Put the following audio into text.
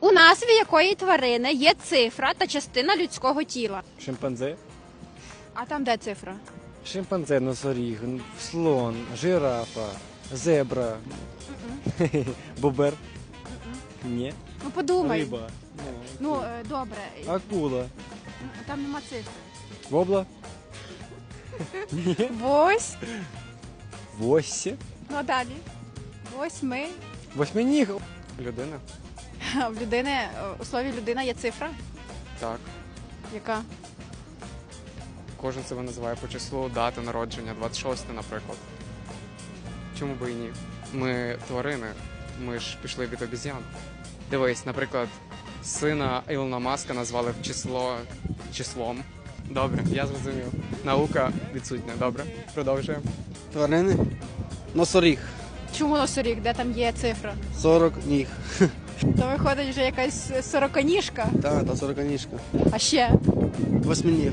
У назві якої тварини є цифра та частина людського тіла. Шимпанзе. А там де цифра? Шимпанзе, носоріг, слон, жирафа, зебра, бобер. Ні. Ну подумай. Риба. Ну е, добре. Акула. Там нема цифри. Вобла. Ось. Восі. Ну а далі. Восьми. Восьминіг. Людина? В людини е, у слові людина є цифра. Так. Яка? Кожен себе називає по числу дати народження, 26, наприклад. Чому би і ні? Ми тварини, ми ж пішли від обіз'ян. Дивись, наприклад, сина Ілона Маска назвали в число числом. Добре, я зрозумів. Наука відсутня. Добре, продовжуємо. Тварини. Носоріг. Чому носоріг, де там є цифра? 40 ніг. То виходить вже якась сороконіжка. Так, та 40 ніжка. а ще Восьминіг.